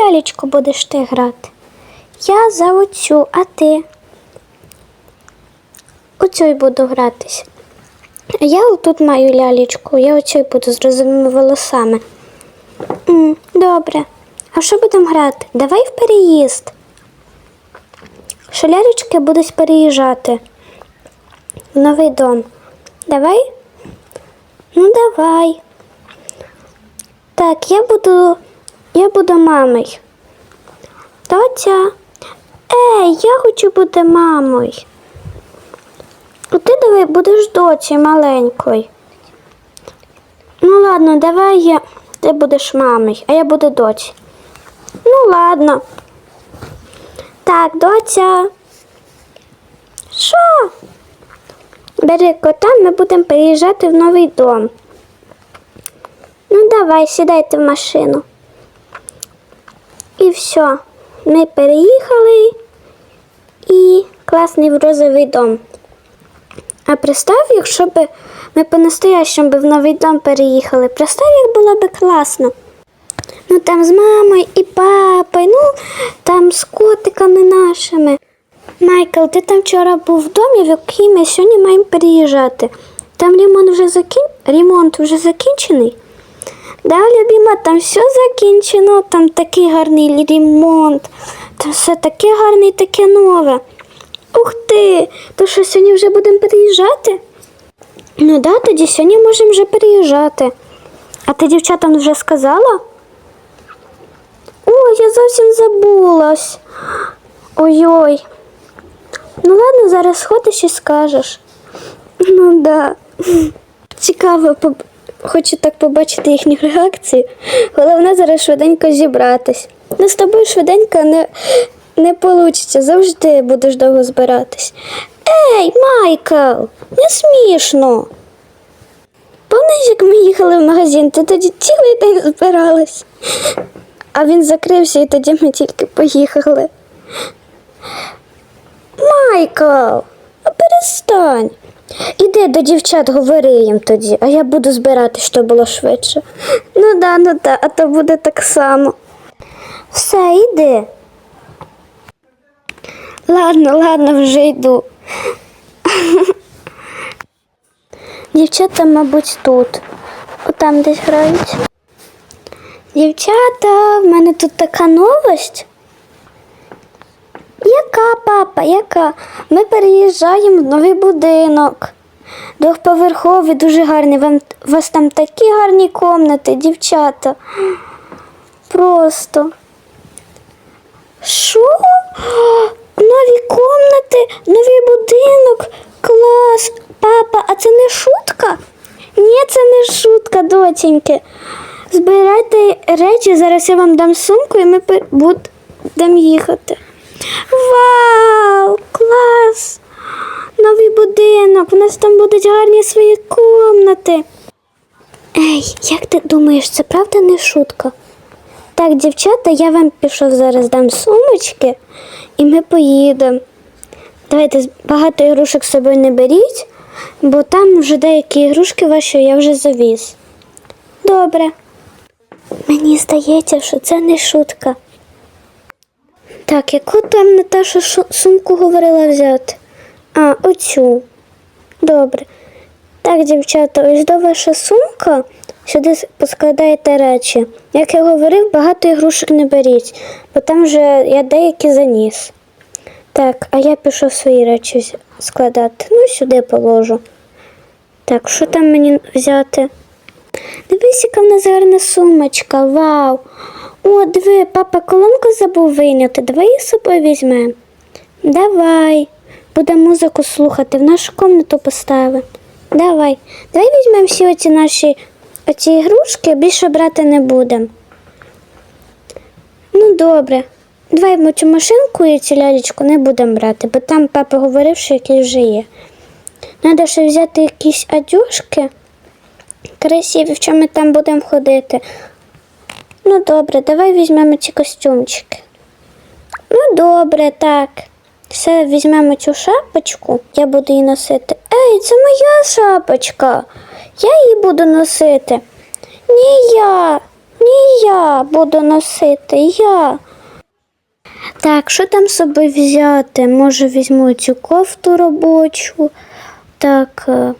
лялечку будеш ти грати? Я за оцю, а ти? Оцю й буду гратись. А я отут маю лялечку, я оцю й буду з розовими волосами. Добре. А що будемо грати? Давай в переїзд. Що лялечки будуть переїжджати в новий дом. Давай? Ну, давай. Так, я буду. Я буду мамою. Доця. Ей, я хочу бути мамою. А ти давай будеш доці маленькою. Ну ладно, давай я. Ти будеш мамою, а я буду доці. Ну ладно. Так, доця. Що? Бери кота, ми будемо переїжджати в новий дом. Ну, давай, сідайте в машину. І все. Ми переїхали і класний розовий дом. А представ, якщо б ми по-настоящому в новий дом переїхали. Представ, як було б класно. Ну там з мамою і папою, ну там з котиками нашими. Майкл, ти там вчора був в домі, в який ми сьогодні маємо переїжджати. Там ремонт вже закін... ремонт вже закінчений. Да, любима, там все закінчено, там такий гарний ремонт, там все таке гарне і таке нове. Ух ти! То що сьогодні вже будемо переїжджати? Ну да, тоді сьогодні можемо вже переїжджати. А ти дівчатам вже сказала? Ой, я зовсім забулась. Ой-ой. Ну ладно, зараз сходиш і скажеш. Ну да. Цікаво, хочу так побачити їхню реакцію. Головне зараз швиденько зібратись. Ну з тобою швиденько не, не вийде, завжди будеш довго збиратись. Ей, Майкл, не смішно. Пам'ятаєш, як ми їхали в магазин, ти тоді цілий день збиралась. А він закрився і тоді ми тільки поїхали. Майкл, перестань. Іди до дівчат, говори їм тоді, а я буду збирати, щоб було швидше. Ну да, ну да, а то буде так само. Все, йди. Ладно, ладно, вже йду. Дівчата, мабуть, тут. Отам десь грають. Дівчата, в мене тут така новость. Яка? Ми переїжджаємо в новий будинок. Двохповерховий, дуже гарний. Вам, у вас там такі гарні комнати, дівчата. Просто. Що? Нові комнати, новий будинок. Клас. Папа, а це не шутка? Ні, це не шутка, доченьки. Збирайте речі, зараз я вам дам сумку і ми будемо їхати. Вау! Клас! Новий будинок, у нас там будуть гарні свої комнати. Ей, як ти думаєш, це правда не шутка? Так, дівчата, я вам пішов зараз дам сумочки і ми поїдемо. Давайте багато ігрушок з собою не беріть, бо там вже деякі ігрушки ваші я вже завіз. Добре. Мені здається, що це не шутка. Так, яку там Наташа сумку говорила взяти? А, оцю. Добре. Так, дівчата, ось до ваша сумка. Сюди поскладаєте речі. Як я говорив, багато ігрушок не беріть, бо там вже я деякі заніс. Так, а я пішов свої речі складати. Ну, сюди положу. Так, що там мені взяти? Дивись, яка в нас гарна сумочка. Вау! О, диви, папа колонку забув вийняти. Давай її з собою візьмемо. Давай. Буде музику слухати, в нашу комнату поставимо. Давай. Давай візьмемо всі оці наші оці ігрушки, більше брати не будемо. Ну, добре. Давай ми цю машинку і цю лялечку не будемо брати, бо там папа говорив, що якісь вже є. Треба ще взяти якісь одежки красиві, в чому ми там будемо ходити. Ну, добре, давай візьмемо ці костюмчики. Ну, добре, так. Все, візьмемо цю шапочку, я буду її носити. Ей, це моя шапочка. Я її буду носити. Ні, я. Ні, я буду носити, я. Так, що там собі взяти? Може, візьму цю кофту робочу. Так, е,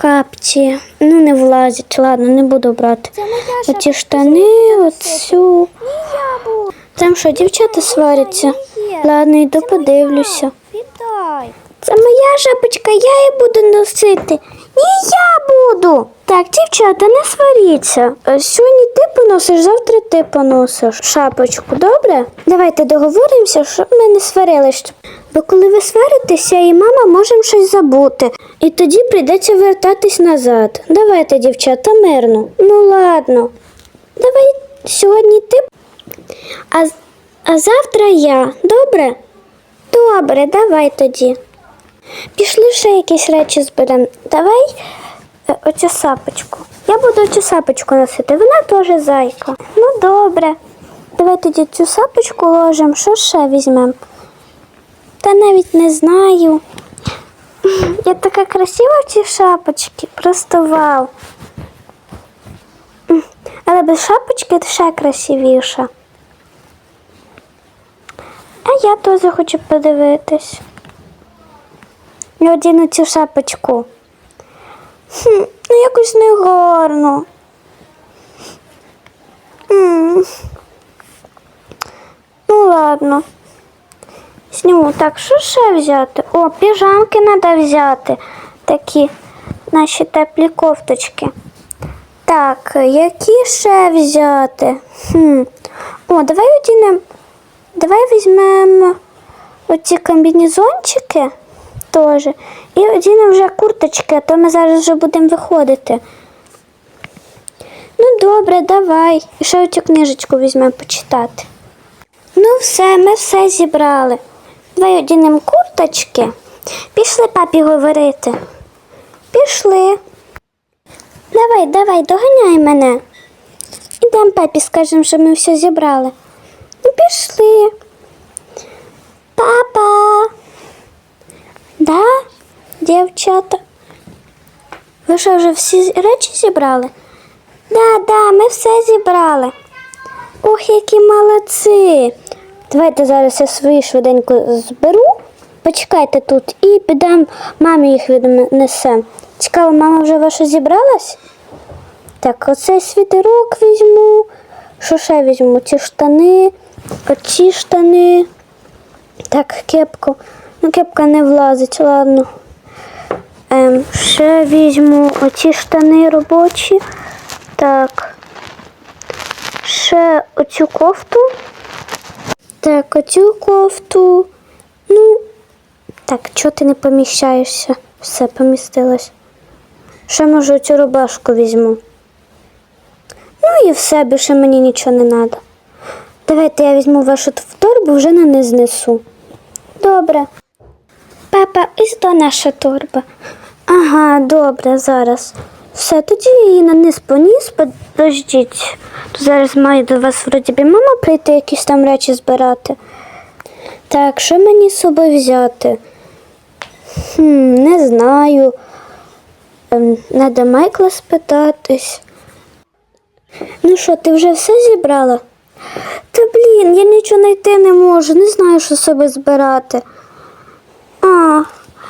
капці. Ну, не влазять, ладно, не буду брати. Оці штани, оцю. Там що, дівчата сваряться? Ладно, йду подивлюся. Це моя шапочка, я її буду носити. Ні, я буду. Так, дівчата, не сваріться. Е, Сьогодні ти поносиш, завтра ти поносиш шапочку, добре? Давайте договоримося, щоб ми не сварились. Бо коли ви сваритеся, і мама можемо щось забути. І тоді прийдеться вертатись назад. Давайте, дівчата, мирно. Ну ладно. Давай сьогодні ти, а, а завтра я. Добре? Добре, давай тоді. Пішли ще якісь речі зберемо. Давай е, оцю сапочку. Я буду оцю сапочку носити. Вона теж зайка. Ну добре. Давай тоді цю сапочку ложимо. Що ще візьмемо? Та навіть не знаю. Я така красива в цій шапочці. Просто вау. Але без шапочки ще красивіша. А я теж хочу подивитись. Я одіну цю шапочку. Хм, ну якось не гарно. М. Ну ладно. Зніму. Так, що ще взяти? О, піжамки треба взяти. Такі наші теплі кофточки. Так, які ще взяти? Хм. О, давай одінемо. Давай візьмемо оці комбінезончики теж. І одінемо вже курточки, а то ми зараз вже будемо виходити. Ну, добре, давай. І ще оцю книжечку візьмемо почитати. Ну, все, ми все зібрали. Одінемо курточки. Пішли папі говорити. Пішли. Давай, давай, доганяй мене. Ідемо папі, скажемо, що ми все зібрали. Ну, пішли. Папа. Да, дівчата? Ви що, вже всі речі зібрали? Да, да, ми все зібрали. Ох, які молодці. Давайте зараз я свої швиденько зберу. Почекайте тут і підемо мамі їх віднесемо. Цікаво, мама вже ваша зібралась? Так, оцей світерок візьму. Що ще візьму? Ці штани, оці штани. Так, кепку. Ну, кепка не влазить, ладно. Ем, ще візьму оці штани робочі. Так. Ще оцю кофту. Так, оцю кофту. Ну, так, чого ти не поміщаєшся? Все помістилось. Ще може оцю рубашку візьму. Ну і все, більше мені нічого не треба. Давайте я візьму вашу торбу, вже на не знесу. Добре. Папа, ось то наша торба. Ага, добре, зараз. Все, тоді її на низ поніс, подождіть. Зараз має до вас вроді мама прийти якісь там речі збирати. Так, що мені з собою взяти? Хм, не знаю. Ем, Надо Майкла спитатись. Ну що, ти вже все зібрала? Та блін, я нічого знайти не можу, не знаю, що собі збирати. А,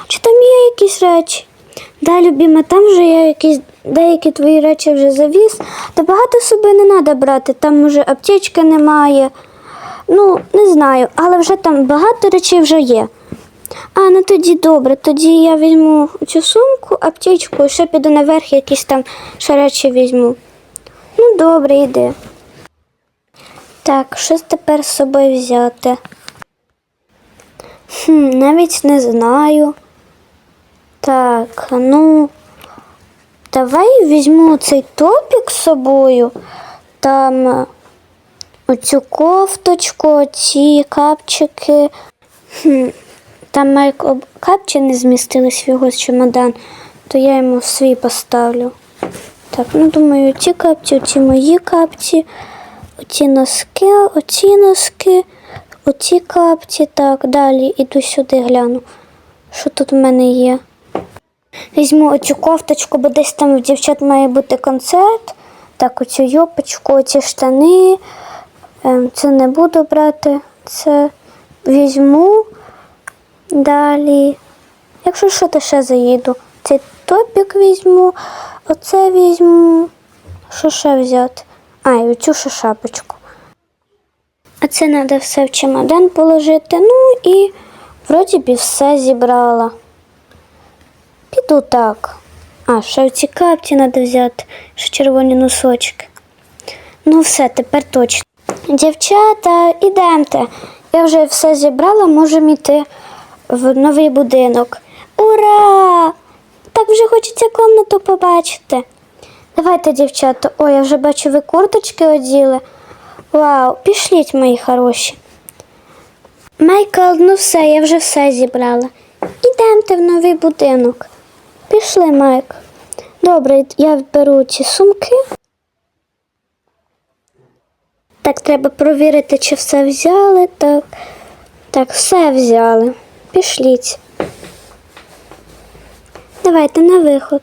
чи там є якісь речі? Да, любіма, там вже є якісь деякі твої речі вже завіз. Та багато собі не треба брати, там вже аптечки немає. Ну, не знаю, але вже там багато речей вже є. А, ну тоді добре, тоді я візьму цю сумку, аптечку і ще піду наверх, якісь там ще речі візьму. Ну, добре, йди. Так, щось тепер з собою взяти? Хм, навіть не знаю. Так, ну, давай візьму цей топік з собою. Там е, оцю кофточку, оці капчики. Хм, там Майк капчі не змістились в його чемодан, то я йому свій поставлю. Так, ну думаю, ці капці, оці мої капці, оці носки, оці носки, оці капці. Так, далі іду сюди, гляну, що тут в мене є. Візьму оцю кофточку, бо десь там в дівчат має бути концерт. Так, оцю юпочку, оці штани. Ем, це не буду брати. Це візьму. Далі. Якщо що, то ще заїду. Цей топік візьму, оце візьму. Що ще взяти? А, і оцю ще шапочку. А це треба все в чемодан положити. Ну і вроді би все зібрала. Піду так. А, ще в ці капці треба взяти, ще червоні носочки. Ну, все, тепер точно. Дівчата, ідемте. Я вже все зібрала, можемо йти в новий будинок. Ура! Так вже хочеться комнату побачити. Давайте, дівчата. Ой, я вже бачу, ви курточки оділи. Вау, пішліть, мої хороші. Майкл, ну все, я вже все зібрала. Ідемте в новий будинок. Пішли, Майк. Добре, я беру ці сумки. Так, треба провірити, чи все взяли. Так, так, все взяли. Пішліть. Давайте на виход.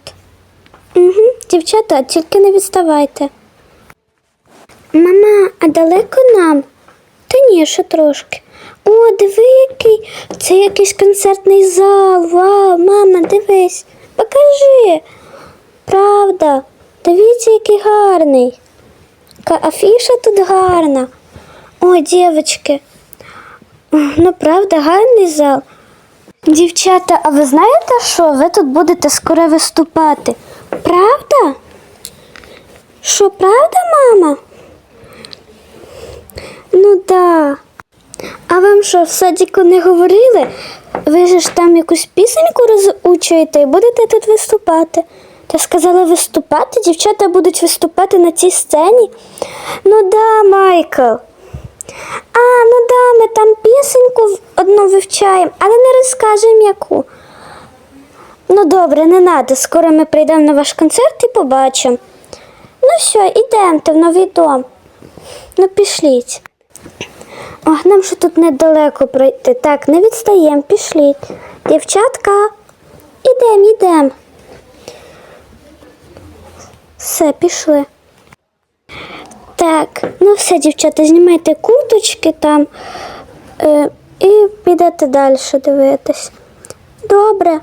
Угу, дівчата, тільки не відставайте. Мама, а далеко нам? Та ні, ще трошки. О, диви, який. Це якийсь концертний зал. Вау, мама, дивись. Покажи. Правда. Дивіться, який гарний. Яка афіша тут гарна. О, дівчатки. Ну, правда, гарний зал. Дівчата, а ви знаєте що? Ви тут будете скоро виступати. Правда? Що, правда, мама? Ну да. А вам що, в садіку не говорили? Ви же ж там якусь пісеньку розучуєте і будете тут виступати. Ти сказала виступати? Дівчата будуть виступати на цій сцені? Ну да, Майкл. А, ну да, ми там пісеньку одну вивчаємо, але не розкажемо яку. Ну добре, не треба. Скоро ми прийдемо на ваш концерт і побачимо. Ну все, ідемте в новий дом. Ну пішліть. Ох, нам що тут недалеко пройти. Так, не відстаємо, пішліть. Дівчатка, ідем, ідем. Все, пішли. Так, ну все, дівчата, знімайте курточки там е, і підете далі дивитись. Добре.